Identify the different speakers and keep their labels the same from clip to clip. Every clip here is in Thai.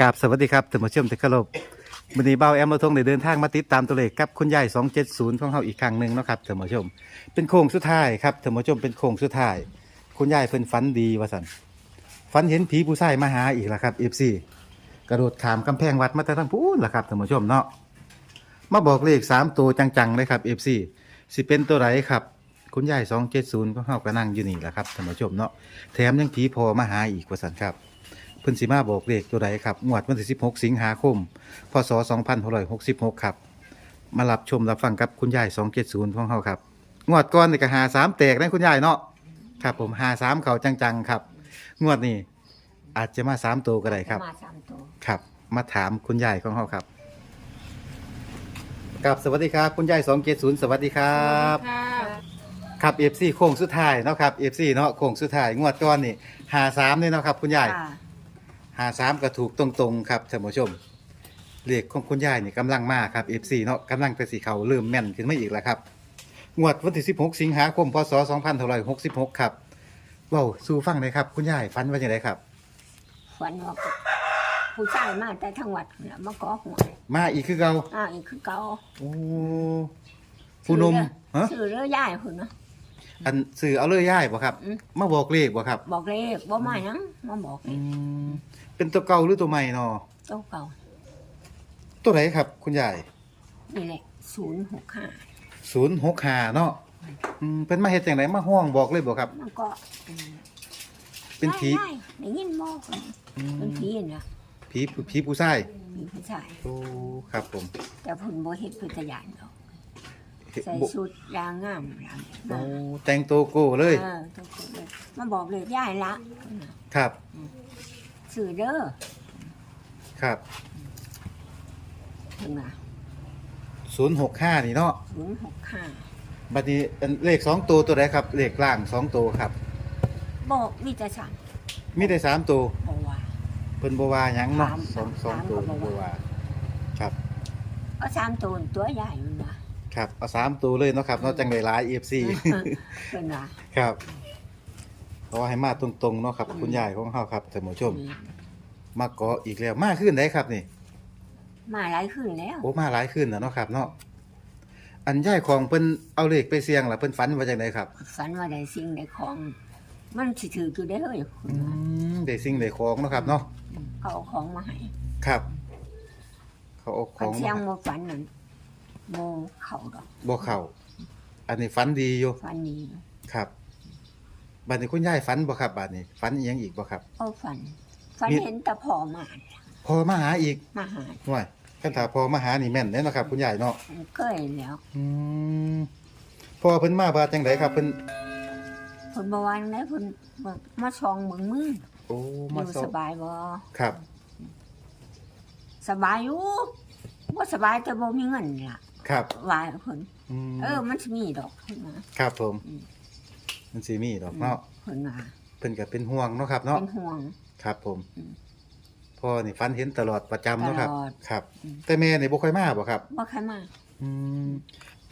Speaker 1: กราบสวัสดีครับท่านผู้ชมที่เคารพวันนี้เบาแอมเราทงได้เดินทางมาติดตามตัวเลขกับคุณยาย270 ของเฮาอีกครั้งหนึ่งเนาะครับท่านผู้ชม เป็นโค้งสุดท้ายครับท่านผู้ชมเป็นโค้งสุดท้าย คุณยายเพิ่นฝันดีว่าสันฝันเห็นผีผู้ชายมาหาอีกแล้วครับ FC กระโดดขามกำแพงวัดมาแต่ทางพูนล่ะครับท่านผู้ชมเนาะมาบอกเลขสามตัวจังๆเลยครับ FC สิเป็นตัวไหนครับ คุณยาย270ของเฮาก็นั่งอยู่นี่แหละครับท่านผู้ชมเนาะแถมยังผีพอมาหาอีกว่าสันครับ พิ่นสิมาบอกเลขตัวใดครับงวดวันที่16 สิงหาคม พศ 2566 ครับ มารับชมรับฟังกับคุณยาย 270ของเฮาครับ งวดก่อนนี่ก็หา3แตกนะคุณยายเนาะครับ ผมหา3เขาจังๆครับ งวดนี้อาจจะมา3ตัวก็ได้ครับ
Speaker 2: มาสามตัว
Speaker 1: ครับ มาถามคุณยายของเฮาครับกับสวัสดีครับคุณยาย 270 สวัสดีครับ
Speaker 3: ค่ะ
Speaker 1: ครับ FC โค้งสุดท้ายเนาะครับ FC เนาะโค้งสุดท้ายงวดก่อนนี่หา3นี่เนาะครับ คุณยาย
Speaker 2: ค่ะ
Speaker 1: หาสามก็ถูกตรงๆครับท่านผู้ชมเลขของคุณยายนี่กำลังมาครับ FC เนาะกำลังแต่สีเขาเริ่มแม่นขึ้นมาอีกแล้วครับงวดวันที่ 16 สิงหาคมพศ2566 ครับเว้าสู่ฟังเลยครับ คุณยายฝันว่าอย่างไรครับ
Speaker 2: ฝันว่าผู้ชายมาแต่ทั้งวัดนั่นล่ะมาก่อหัว
Speaker 1: มาอีกคือเก่า
Speaker 2: อ้าวอีกคือเก่า
Speaker 1: โอ้ผู้หนมฮะ
Speaker 2: ชื่อเรือย่ายคุณเนาะ
Speaker 1: อันสื่อเอาเลยยายบ่ครับ
Speaker 2: อืม
Speaker 1: มาบอกเลขบ่ครับ
Speaker 2: บอกเลขบ่มาหยังมาบอกเล
Speaker 1: อื
Speaker 2: ข
Speaker 1: ม เป็นตัวเก่าหรือตัวใหม่เนาะ
Speaker 2: เจ้าเก่า
Speaker 1: ตัวไหนครับ คุณยาย
Speaker 2: นี่แหละศูนย์หกห้า
Speaker 1: 065เนาะอืมเป็นมาเฮ็ดจังไดมาห้องบอกเลยบ่ครับ
Speaker 2: มันก็อืม
Speaker 1: เป็นผี
Speaker 2: ได้ได้ได้ยินบอกเป็นผีนะ
Speaker 1: ผีผีผู้ชาย
Speaker 2: มีผู้ชาย
Speaker 1: โอ้ครับผม
Speaker 2: แต่ผลบ่เฮ็ดพุทธญาณดอกใส่
Speaker 1: บ่
Speaker 2: ชุดยางงามยาง
Speaker 1: โอ้แต่งตัวโก้เลย
Speaker 2: เออตัวคนเลยมาบอกเลยย่ายละ
Speaker 1: ครับ
Speaker 2: สื่อเด้อ
Speaker 1: ครับ
Speaker 2: ถึงนะ
Speaker 1: ศูนย์หกห้านี่เนาะ
Speaker 2: ศูนย์หกห้า
Speaker 1: บัดนี้อันเลขสองตัวตัวไหนครับ เลขล่างสองตัวครับ
Speaker 2: บอกมีแต่ฉัน
Speaker 1: มีได้สามตัว
Speaker 2: บอกว่า
Speaker 1: เพิ่นบวาหยังเนาะ
Speaker 2: สาม
Speaker 1: สองสอง
Speaker 2: สาม
Speaker 1: ตัว
Speaker 2: ก็บ่
Speaker 1: บ
Speaker 2: ว่า
Speaker 1: วาครับ
Speaker 2: เอาสามตัวตัวใหญ่มันว่า
Speaker 1: ครับเอาสามตัวเลยเนาะครับเนอกจังได้หลายเอฟซี
Speaker 2: เป็นว่า
Speaker 1: ครับ ขอให้มาตรงๆเนาะครับ คุณยายของเฮาครับท่านผู้ชม มาเกาะอีกแล้วมาขึ้นได้ครับนี่
Speaker 2: มาหลายขึ้นแล้ว
Speaker 1: โอ้มาหลายขึ้นแล้วเนาะครับเนาะอันยายของเพิ่นเอาเลขไปเสี่ยงล่ะเพิ่นฝันว่าจังไดครับ
Speaker 2: ฝันว่าได้สิ่งได้ของ มันสิถืออยู่ได้เลย
Speaker 1: อืมได้สิ่งได้ของเนาะครับเนาะ
Speaker 2: เขาเอาของมาให้
Speaker 1: ครับ เขาเอาข
Speaker 2: ฝัน
Speaker 1: อง
Speaker 2: เสียง
Speaker 1: มา
Speaker 2: บ่ฝันนั่นโมเขาดอก
Speaker 1: บ่เข้าอันนี้ฝันดีอยู่
Speaker 2: ฝันนี้
Speaker 1: ครับ บัดนี้คุณยายฝันบ่ครับบัดนี้ฝันอีหยังอีกบ่ครับ
Speaker 2: เอาฝัน ฝัน
Speaker 1: มี
Speaker 2: เห็นแต่พ่อมา
Speaker 1: พอมาหาอีก
Speaker 2: มาหา
Speaker 1: ห่วยคันถ้าพอมาหานี่แม่นเด้เนาะครับ คุณยายเนาะ
Speaker 2: มันเคยแล้ว
Speaker 1: อืมพอเพิ่นมาว่าจังไดครับเพิ่น
Speaker 2: เพิ่นบ่ว่าจั่งใดเพิ่นบอกมาชองเบิ่งมือ
Speaker 1: โอ้
Speaker 2: อ
Speaker 1: มา
Speaker 2: ยู่
Speaker 1: สอ
Speaker 2: สบายบ่
Speaker 1: ครับ
Speaker 2: สบายอยู่บ่สบายแต่บ่มีเงินล่ะ
Speaker 1: ครับ
Speaker 2: ว่าเพิ่น
Speaker 1: อืม
Speaker 2: เออมันสิมีดอกเพิ่นว่า
Speaker 1: ครับผม
Speaker 2: อืม
Speaker 1: มันสิมีดอกเนาะ
Speaker 2: เพิ่นว่า
Speaker 1: เพิ่นก็เป็นห่วงเนาะครับ เนาะ
Speaker 2: เป็นห่วง
Speaker 1: ครับ ผม
Speaker 2: อืม
Speaker 1: พ่อนี่ฝันเห็นตลอดประจำเนาะครับ
Speaker 2: ตลอด
Speaker 1: ครับ
Speaker 2: อืม
Speaker 1: แต่แม่นี่บ่ค่อยมาบ่ครับ
Speaker 2: บ่ใครมา
Speaker 1: อืม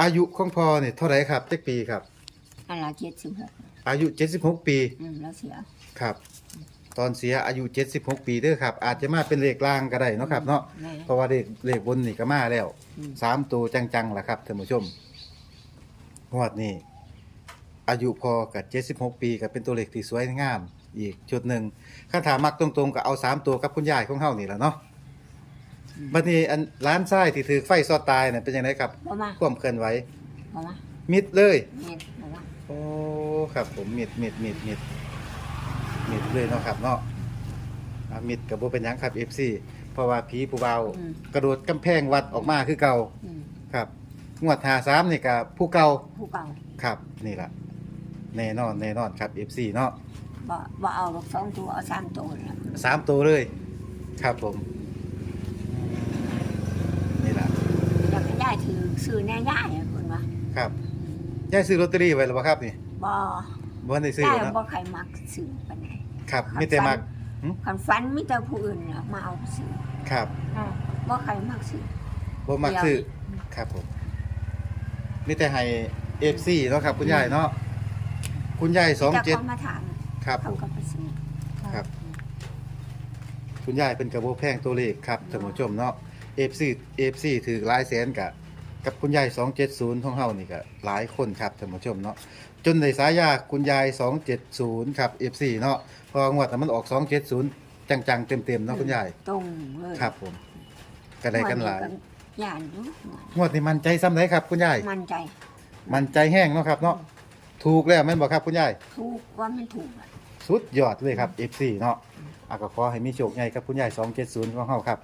Speaker 1: อายุของพ่อนี่เท่าไหร่ครับจักปีครับ
Speaker 2: อันละ76
Speaker 1: อายุ76ปี
Speaker 2: อืมแล้วเสีย
Speaker 1: ครับ ตอนเสียอายุ 76 ปีเด้อครับ อาจจะมาเป็นเลขล่างก็ได้เนาะครับเนาะ
Speaker 2: แม่
Speaker 1: เพราะว่าเลขเลขบนนี่ก็มาแล้ว
Speaker 2: อืม
Speaker 1: สามตัวจังๆล่ะครับท่านผู้ชมงวดนี้ อายุพอกับ 76 ปีก็เป็นตัวเลขที่สวยงาม อีกจุดหนึ่งคันถามมักตรงๆก็เอาสามตัวกับคุณยายของเฮานี่แหละเนาะบัดนี้อันร้านไส้ที่ถือไฟซอดตายน่ะเป็นยังไงครับ
Speaker 2: บ่มา
Speaker 1: ความเคลื่อนไหว
Speaker 2: บ่มา
Speaker 1: มิดเลย
Speaker 2: แม่บ่มา
Speaker 1: โอ้ครับผมมิดมิดมิดมิดมิดเลยเนาะครับเนาะอ่ามิดกับบ่เป็นหยังครับ FC เพราะว่าผีผู้เบา
Speaker 2: อืม
Speaker 1: กระโดดกำแพงวัดออกมาคือเก่า
Speaker 2: อืม
Speaker 1: ครับงวด53นี่ก็ผู้เก่า
Speaker 2: ผู้เก่า
Speaker 1: ครับนี่ล่ะ แน่นอนแน่นอนครับ FC เนาะ
Speaker 2: บ่บ่เอาดอกสองตัวเอาสามตัวแล้ว
Speaker 1: สามตัวเลย ครับผมนี่ล่ะ
Speaker 2: อยากให้ยายถือซื้อแน่ยายอะเพิ่นว่า
Speaker 1: ครับยายซื้อลอตเตอรี่ไว้แล้วบ่ครับนี่
Speaker 2: บ่
Speaker 1: บ่ทันได้ซื้อยา
Speaker 2: ย
Speaker 1: เนาะ
Speaker 2: บ่ใครมักซื้อปานใด
Speaker 1: ครับมีแต่มัก
Speaker 2: คันฝันมีแต่ผู้อื่นน่ะมาเอาไปซื้อ
Speaker 1: ครับ
Speaker 2: บ่ใครมักซื้อ
Speaker 1: บ่มักซื้อครับผมมีแต่ให้ FC เนาะครับคุณยายเนาะ คุณยาย
Speaker 2: จะเขา
Speaker 1: 27
Speaker 2: มาถาม
Speaker 1: ครับผ
Speaker 2: เขา
Speaker 1: ม
Speaker 2: ก็ไปซื้อ
Speaker 1: ครับ คุณยายเป็นกระโบแพงตัวเลขครับท่านผู้ชมเนาะ FC FC ถือหลายแสนกับกับคุณยาย270ของเฮานี่ก็หลายคนครับท่านผู้ชมเนาะจนในสายาคุณยาย270ครับ FC เนาะเพองวดนั้นมันออก270จังๆ เต็มๆเนาะคุณยาย
Speaker 2: ตรงเลย
Speaker 1: ครับผมก็ได้กันหลาย
Speaker 2: ย่านอยู่
Speaker 1: งวดนี้มันใจซ้ำไหนครับคุณยาย
Speaker 2: มั่นใจ
Speaker 1: มันใจแห้งเนาะครับเนาะ ถูกแล้วแม่นบ่ครับคุณยาย
Speaker 2: ถูกว่ามันถูกอะ
Speaker 1: สุดยอดเลยครับ FC เนาะอะก็ขอให้มีโชคใหญ่ครับคุณยาย270ของเฮาครับ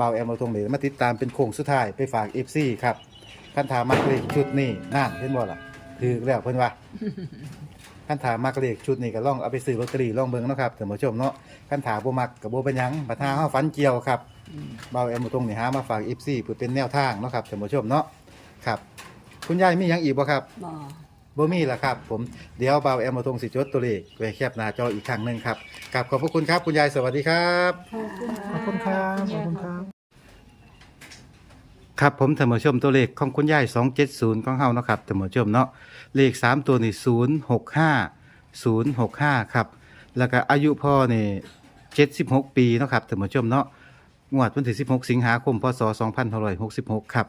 Speaker 1: บ่าวแอมเราตรงเลยมาติดตามเป็นโค้งสุดท้ายไปฝาก FC ครับคันถามมักเลขชุดนี้นั่นเห็นบ่ล่ะถือแล้วเพิ่นว่าคันถามมักเลขชุดนี้ก็ลองเอาไปซื้อลอตเตอรี่ลองเบิ่งเนาะครับท่านผู้ชมเนาะคันถามบ่มักก็บ่เป็นหยังบัดหาเฮาฝันเกี่ยวครับ
Speaker 2: อืม
Speaker 1: บ่าวแอมเราตรงนี่หามาฝาก FC เพื่อเป็นแนวทางเนาะครับท่านผู้ชมเนาะครับ คุณยายมีหยังอีกบ่ครับ
Speaker 2: บ่
Speaker 1: บ่มีละครับ ผมเดี๋ยวบ่าวแอมมาทงสิจดตัวเลขไว้แคบหน้าจออีกครั้งหนึ่งครับกับขอบพระคุณครับคุณยายสวัสดีครับ
Speaker 2: ขอบคุณครับ ขอบคุณครับ
Speaker 1: ครับผมท่านผู้ชมตัวเลขของคุณยาย270ของเฮาเนาะครับท่านผู้ชมเนาะเลข 3 ตัวนี่065 065 ครับ แล้วก็อายุพ่อนี่76 ปีเนาะครับท่านผู้ชมเนาะ งวดวันที่ 16 สิงหาคม พศ 2566 ครับ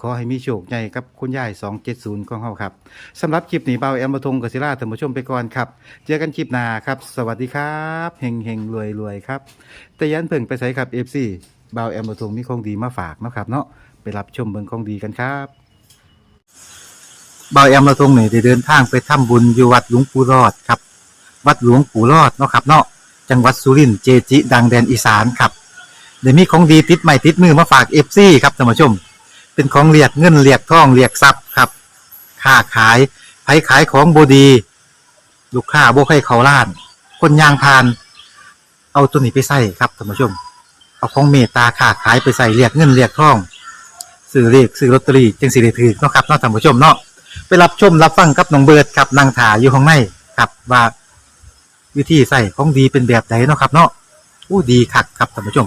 Speaker 1: ขอให้มีโชคใหญ่กับคุณยาย 270ของเฮาครับสำหรับคลิปนี้เบาแอมมาทงกศิราท่านผู้ชมไปก่อนครับ เจอกันคลิปหน้าครับ สวัสดีครับเฮงเฮงรวยรวยครับ แต่ยันเพิ่งไปใส่ครับ FC เบาแอมมาทงมีของดีมาฝากเนาะครับเนาะไปรับชมเบิ่งของดีกันครับ เบาแอมมาทงนี่ได้เดินทางไปทำบุญอยู่วัดหลวงปู่รอดครับ วัดหลวงปู่รอดเนาะครับเนาะจังหวัดสุรินทร์เจจิ ดังแดนอีสานครับ เดี๋ยวมีของดีติดใหม่ติดมือมาฝาก FC ครับท่านผู้ชม เป็นของเรียกเงินเรียกทองเรียกทรัพย์ครับค้าขายไผขายของบดี ลูกค้าบ่ใครเขาล้าน คนยางพาน เอาตัวนี้ไปใส่ครับท่านผู้ชม เอาของเมตตาค้าขายไปใส่เรียกเงินเรียกทองซื้อเรียกซื้อลอตเตอรี่จึงสิได้ถือเนาะครับเนาะท่านผู้ชมเนาะไปรับชมรับฟังกับน้องเบิร์ดครับนางถาอยู่ข้างในครับว่าวิธีใส่ของดีเป็นแบบไหนเนาะครับเนาะอู้ดีคักครับท่านผู้ชม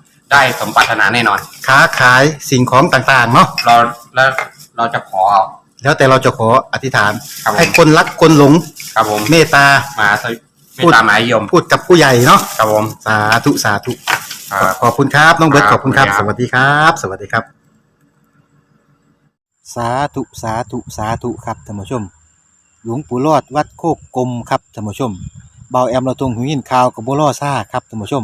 Speaker 3: ได้สมปรารถนาแน่นอน
Speaker 1: ค้าขายสิ่งของต่างๆเนาะ
Speaker 3: เราแล้วเราจะขอเอา
Speaker 1: แล้วแต่เราจะขออธิษฐาน
Speaker 3: ครับผม
Speaker 1: ให้คนรักคนหลง
Speaker 3: ครับผม
Speaker 1: เมตตา
Speaker 3: มาสวิไม่ตามหมายยม
Speaker 1: พูดกับผู้ใหญ่เนาะ
Speaker 3: ครับผม
Speaker 1: สาธุสาธุ
Speaker 3: ครับ
Speaker 1: ขอบคุณครับน้องเบิร์ต
Speaker 3: ค
Speaker 1: ข
Speaker 3: รับ
Speaker 1: อบคุณครับ
Speaker 3: ขอบ
Speaker 1: ส
Speaker 3: คุณครับ
Speaker 1: วัสดีครับ สวัสดีครับ สาธุสาธุสาธุครับท่านผู้ชม หลวงปู่รอดวัดโคกกลมครับท่านผู้ชมเบาแอมเราตรงหูยินข่าวกับบัวล่อซ่าครับท่านผู้ชม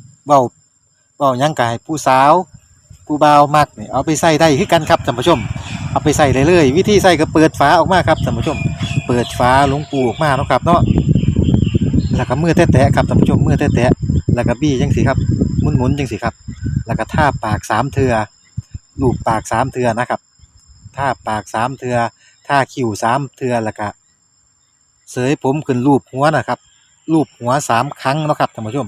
Speaker 1: เว้าเว้ายังก็ให้ผู้สาว ผู้บ่าวมักนี่เอาไปใส่ได้คือกันครับท่านผู้ชม เอาไปใส่ได้เลยวิธีใส่ก็เปิดฝาออกมาครับท่านผู้ชม เปิดฝาหลวงปูออกมาเนาะครับเนาะแล้วก็มือแตะๆครับท่านผู้ชมมือแตะๆแล้วก็บี้จังสิครับหมุนๆจังสิครับ แล้วก็ท่าปากสามเทือลูบปากสามเทือนะครับท่าปากสามเทือท่าคิ้วสามเทือแล้วก็เสยผมขึ้นรูปหัวนะครับรูปหัวสามครั้งเนาะครับท่านผู้ชม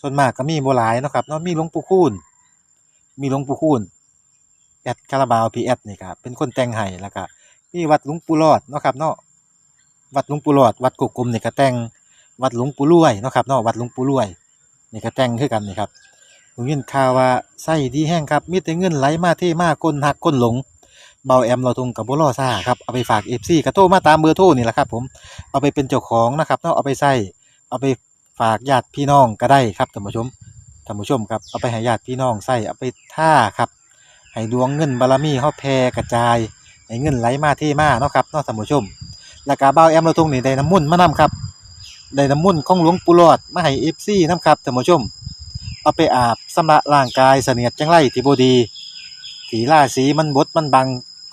Speaker 1: ส่วนมากก็มีโบ่หลายเนาะครับเนาะมีหลวงปู่คูณมีหลวงปู่คูณแอดคาราบาวพีแอดนี่ครับเป็นคนแต่งให้แล้วก็มีวัดหลวงปู่หลอดเนาะครับเนาะวัดหลวงปู่หลอด วัดกุกกลมนี่ก็แต่งวัดหลวงปู่รวยเนาะครับเนาะวัดหลวงปู่รวยนี่ก็แต่งคือกันนี่ครับผมยินข่าวว่าไส้ดีแห้งครับมีแต่เงินไหลมาเทมาก้นหักก้นหลงเบาแอมเราทงกับบ่รอซ่าครับเอาไปฝาก FC ก็โทรมาตามเบอร์โทรนี่แหละครับผมเอาไปเป็นเจ้าของนะครับเนาะเอาไปใส่เอาไป ฝากญาติพี่น้องก็ได้ครับท่านผู้ชมท่านผู้ชมครับเอาไปให้ญาติพี่น้องใส่เอาไปท่าครับให้ดวงเงินบารมีเฮาแผ่กระจายให้เงินไหลมาเทมาเนาะครับเนาะท่านผู้ชม แล้วก็บ่าแอมเราตรงนี้ได้น้ำมุ่นมานํครับได้น้ำมุ่นของหลวงปู่หลอดมาให้ FC นํครับท่านผู้ชม เอาไปอาบสำระร่างกายเสนียดจังไรที่บดีถีราสีมันบดมันบัง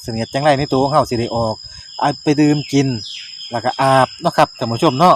Speaker 1: เสนียดจังไรในตัวของเฮาสิได้ออกเอาไปดื่มกิน แล้วก็อาบเนาะครับท่านผู้ชมเนาะ